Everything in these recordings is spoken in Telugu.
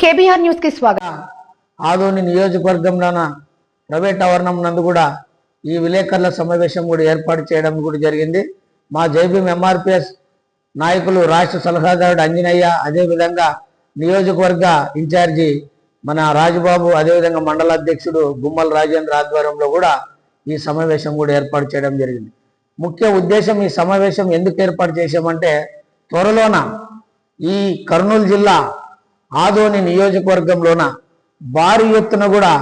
కేబీఆర్ న్యూస్కి స్వాగతం. ఆదోని నియోజకవర్గంలోన ప్రైవేట్ ఆవరణం నందు కూడా ఈ విలేకరుల సమావేశం కూడా ఏర్పాటు చేయడం కూడా జరిగింది. మా జైబీఎం ఎంఆర్పిఎస్ నాయకులు రాష్ట్ర సలహాదారుడు అంజనయ్య అదేవిధంగా నియోజకవర్గ ఇన్ఛార్జి మన రాజుబాబు అదేవిధంగా మండల అధ్యక్షుడు గుమ్మల రాజేంద్ర ఆధ్వర్యంలో కూడా ఈ సమావేశం కూడా ఏర్పాటు చేయడం జరిగింది. ముఖ్య ఉద్దేశం ఈ సమావేశం ఎందుకు ఏర్పాటు చేశామంటే త్వరలోన ఈ కర్నూలు జిల్లా ఆదోని నియోజకవర్గంలోన భారీ ఎత్తున కూడా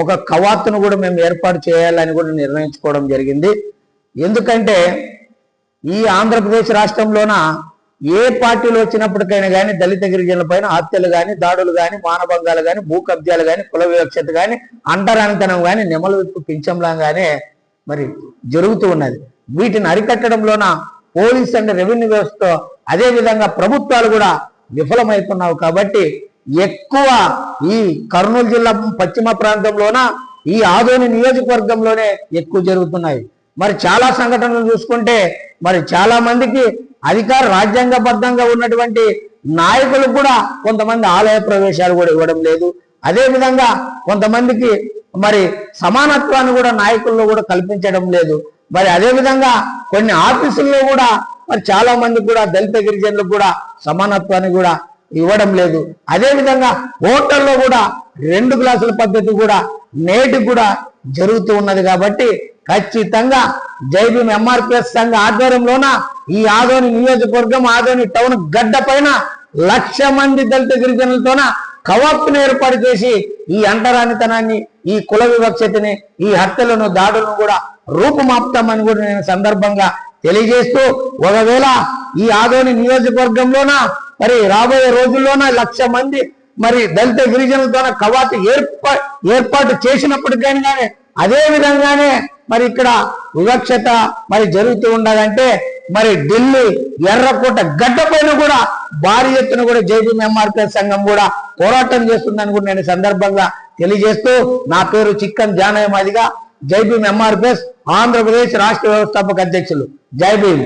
ఒక కవాతును కూడా మేము ఏర్పాటు చేయాలని కూడా నిర్ణయించుకోవడం జరిగింది. ఎందుకంటే ఈ ఆంధ్రప్రదేశ్ రాష్ట్రంలోన ఏ పార్టీలు వచ్చినప్పటికైనా కానీ దళిత గిరిజనుల పైన హత్యలు కానీ దాడులు కానీ మానభంగాలు కానీ భూ కబ్జాలు కానీ కుల వివక్షత కానీ అంటరానితనం కానీ నెమల విప్పు పింఛంలా కానీ మరి జరుగుతూ ఉన్నది. వీటిని అరికట్టడంలోన పోలీస్ అండ్ రెవెన్యూ వ్యవస్థ అదే విధంగా ప్రభుత్వాలు కూడా విఫలమవుతున్నావు కాబట్టి ఎక్కువ ఈ కర్నూలు జిల్లా పశ్చిమ ప్రాంతంలోన ఈ ఆదోని నియోజకవర్గంలోనే ఎక్కువ జరుగుతున్నాయి. మరి చాలా సంఘటనలు చూసుకుంటే మరి చాలా మందికి అధికార రాజ్యాంగబద్ధంగా ఉన్నటువంటి నాయకులకు కూడా కొంతమంది ఆలయ ప్రవేశాలు కూడా ఇవ్వడం లేదు. అదేవిధంగా కొంతమందికి మరి సమానత్వాన్ని కూడా నాయకుల్లో కూడా కల్పించడం లేదు. మరి అదేవిధంగా కొన్ని ఆఫీసుల్లో కూడా మరి చాలా మంది కూడా దళిత గిరిజనులకు కూడా సమానత్వాన్ని కూడా ఇవ్వడం లేదు. అదేవిధంగా హోటల్లో కూడా రెండు గ్లాసుల పద్ధతి కూడా నేటి కూడా జరుగుతూ ఉన్నది కాబట్టి ఖచ్చితంగా జైబీం ఎంఆర్పిఎస్ సంఘ ఆధ్వర్యంలోన ఈ ఆదోని నియోజకవర్గం ఆదోని టౌన్ గడ్డ పైన లక్ష మంది దళిత గిరిజనులతోన కవాప్ను ఏర్పాటు చేసి ఈ అంటరానితనాన్ని ఈ కుల వివక్షతని ఈ హత్యలను దాడులను కూడా రూపుమాపుతామని కూడా నేను సందర్భంగా తెలియజేస్తూ ఒకవేళ ఈ ఆదోని నియోజకవర్గంలోన మరి రాబోయే రోజుల్లోన లక్ష మంది మరి దళిత గిరిజనులతోన కవాతు ఏర్పా ఏర్పాటు చేసినప్పటికైనా కానీ అదే విధంగానే మరి ఇక్కడ వివక్షత మరి జరుగుతూ ఉండదంటే మరి ఢిల్లీ ఎర్రకోట గడ్డ పైన కూడా భారీ ఎత్తున కూడా జైబీఎం ఎంఆర్పిఎస్ సంఘం కూడా పోరాటం చేస్తుందని కూడా నేను సందర్భంగా తెలియజేస్తూ నా పేరు చిక్కన్ జానయ్య మాదిగా జైబీఎం ఎంఆర్పిఎస్ ఆంధ్రప్రదేశ్ రాష్ట్ర వ్యవస్థాపక అధ్యక్షులు. జై భీమ్.